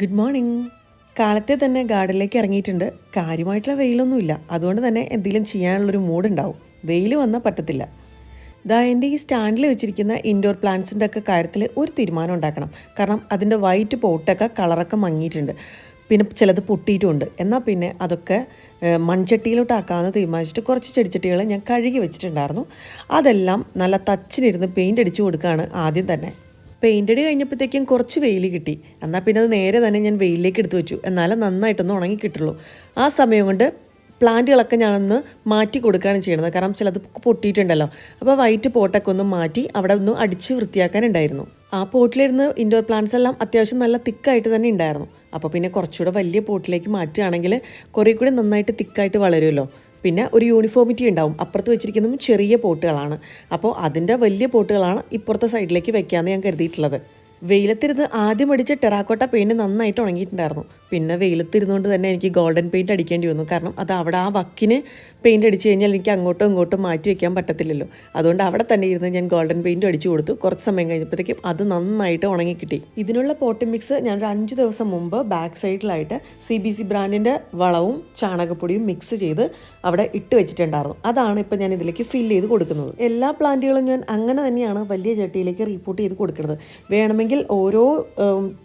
Good morning കാലത്തെ തന്നെ ഗാർഡനിലേക്ക് ഇറങ്ങിയിട്ടുണ്ട്. കാര്യമായിട്ടുള്ള വെയിലൊന്നുമില്ല. അതുകൊണ്ട് തന്നെ എന്തെങ്കിലും ചെയ്യാനുള്ളൊരു മൂഡ് ഉണ്ടാവും വെയിൽ വന്നാൽ പറ്റത്തില്ല. ദാ എന്റെ ഈ സ്റ്റാൻഡിൽ വെച്ചിരിക്കുന്ന ഇൻഡോർ പ്ലാന്റ്സിന്റെ ഒക്കെ കാര്യത്തിൽ ഒരു തീരുമാനം ഉണ്ടാക്കണം. കാരണം അതിന്റെ വൈറ്റ് പോട്ടൊക്കെ കളറൊക്കെ മങ്ങിയിട്ടുണ്ട്. പിന്നെ ചിലത് പൊട്ടിയിട്ടുമുണ്ട്. എന്നാൽ പിന്നെ അതൊക്കെ മൺചട്ടിയിലോട്ടാക്കാമെന്ന് തീരുമാനിച്ചിട്ട് കുറച്ച് ചെടിച്ചട്ടികൾ ഞാൻ കഴുകി വെച്ചിട്ടുണ്ടായിരുന്നു. അതെല്ലാം നല്ല തച്ചിനിരുന്ന് പെയിന്റ് അടിച്ചു കൊടുക്കുകയാണ് ആദ്യം തന്നെ. പെയിന്റ് അടി കഴിഞ്ഞപ്പോഴത്തേക്കും കുറച്ച് വെയിൽ കിട്ടി. എന്നാൽ പിന്നെ അത് നേരെ തന്നെ ഞാൻ വെയിലിലേക്ക് എടുത്തു വെച്ചു. എന്നാലും നന്നായിട്ടൊന്ന് ഉണങ്ങി കിട്ടുള്ളൂ. ആ സമയം കൊണ്ട് പ്ലാന്റുകളൊക്കെ ഞാനൊന്ന് മാറ്റി കൊടുക്കുകയാണ് ചെയ്യുന്നത്. കാരണം ചിലത് പൊട്ടിയിട്ടുണ്ടല്ലോ. അപ്പോൾ വൈറ്റ് പോട്ടൊക്കെ ഒന്ന് മാറ്റി അവിടെ ഒന്ന് അടിച്ച് വൃത്തിയാക്കാനുണ്ടായിരുന്നു. ആ പോട്ടിലിരുന്ന് ഇൻഡോർ പ്ലാന്റ്സ് എല്ലാം അത്യാവശ്യം നല്ല തിക്കായിട്ട് തന്നെ ഉണ്ടായിരുന്നു. അപ്പോൾ പിന്നെ കുറച്ചുകൂടെ വലിയ പോട്ടിലേക്ക് മാറ്റുകയാണെങ്കിൽ കുറേ കൂടി നന്നായിട്ട് തിക്കായിട്ട് വളരുമല്ലോ. പിന്നെ ഒരു യൂണിഫോമിറ്റി ഉണ്ടാവും. അപ്പുറത്ത് വെച്ചിരിക്കുന്നതും ചെറിയ പോട്ടുകളാണ്. അപ്പോൾ അതിന്റെ വലിയ പോട്ടുകളാണ് ഇപ്പുറത്തെ സൈഡിലേക്ക് വെക്കാമെന്ന് ഞാൻ കരുതിയിട്ടുള്ളത്. വെയിലത്തിരുന്ന് ആദ്യം അടിച്ച ടെറാക്കോട്ട പെയിന്റ് നന്നായിട്ട് ഉണങ്ങിയിട്ടുണ്ടായിരുന്നു. പിന്നെ വെയിലത്തിരുന്നുകൊണ്ട് തന്നെ എനിക്ക് ഗോൾഡൻ പെയിന്റ് അടിക്കേണ്ടി വന്നു. കാരണം അത് അവിടെ ആ വക്കിന് പെയിന്റ് അടിച്ച് കഴിഞ്ഞാൽ എനിക്ക് അങ്ങോട്ടും ഇങ്ങോട്ടും മാറ്റി വയ്ക്കാൻ പറ്റത്തില്ലല്ലോ. അതുകൊണ്ട് അവിടെ തന്നെ ഇരുന്ന് ഞാൻ ഗോൾഡൻ പെയിന്റ് അടിച്ചു കൊടുത്തു. കുറച്ച് സമയം കഴിഞ്ഞപ്പോഴത്തേക്കും അത് നന്നായിട്ട് ഉണങ്ങി കിട്ടി. ഇതിനുള്ള പോട്ടി മിക്സ് ഞാൻ ഒരു അഞ്ച് ദിവസം മുമ്പ് ബാക്ക് സൈഡിലായിട്ട് സി ബി സി ബ്രാൻഡിന്റെ വളവും ചാണകപ്പൊടിയും മിക്സ് ചെയ്ത് അവിടെ ഇട്ട് വെച്ചിട്ടുണ്ടായിരുന്നു. അതാണ് ഇപ്പോൾ ഞാൻ ഇതിലേക്ക് ഫില്ല് ചെയ്ത് കൊടുക്കുന്നത്. എല്ലാ പ്ലാന്റുകളും ഞാൻ അങ്ങനെ തന്നെയാണ് വലിയ ചട്ടിയിലേക്ക് റീപ്പോർട്ട് ചെയ്ത് കൊടുക്കുന്നത്. വേണമെങ്കിൽ ഓരോ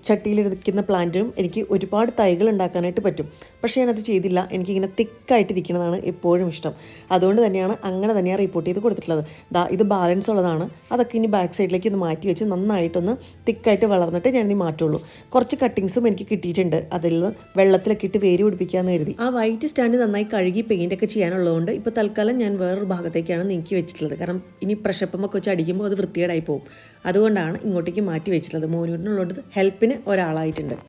ചട്ടിയിലിരിക്കുന്ന പ്ലാന്റും എനിക്ക് ഒരുപാട് തൈകൾ ഉണ്ടാക്കാനായിട്ട് പറ്റും. പക്ഷേ ഞാനത് ചെയ്തില്ല. എനിക്കിങ്ങനെ തിക്കായിട്ടിരിക്കുന്നതാണ് എപ്പോഴും ഇഷ്ടം. അതുകൊണ്ട് തന്നെയാണ് അങ്ങനെ തന്നെയാണ് റിപ്പോർട്ട് ചെയ്ത് കൊടുത്തിട്ടുള്ളത്. ദാ ഇത് ബാലൻസ് ഉള്ളതാണ്. അതൊക്കെ ഇനി ബാക്ക് സൈഡിലേക്ക് ഒന്ന് മാറ്റി വെച്ച് നന്നായിട്ടൊന്ന് തിക്കായിട്ട് വളർന്നിട്ട് ഞാൻ ഇനി മാറ്റുള്ളൂ. കുറച്ച് കട്ടിങ്സും എനിക്ക് കിട്ടിയിട്ടുണ്ട്. അതിൽ നിന്ന് വെള്ളത്തിലൊക്കെ ഇട്ട് വേര് പിടിപ്പിക്കാമെന്ന് കരുതി. ആ വൈറ്റ് സ്റ്റാൻഡ് നന്നായി കഴുകി പെയിന്റൊക്കെ ചെയ്യാനുള്ളതുകൊണ്ട് ഇപ്പോൾ തൽക്കാലം ഞാൻ വേറൊരു ഭാഗത്തേക്കാണ് നീക്കി വെച്ചിട്ടുള്ളത്. കാരണം ഇനി പ്രഷപ്പമൊക്കെ വെച്ച് അടിക്കുമ്പോൾ അത് വൃത്തികേടായി പോകും. അതുകൊണ്ടാണ് ഇങ്ങോട്ടേക്ക് മാറ്റി വെച്ചിട്ടുള്ളത്. മോനൂട്ടിനുള്ളത് ഹെൽപ്പിന് ഒരാളായിട്ടുണ്ട്.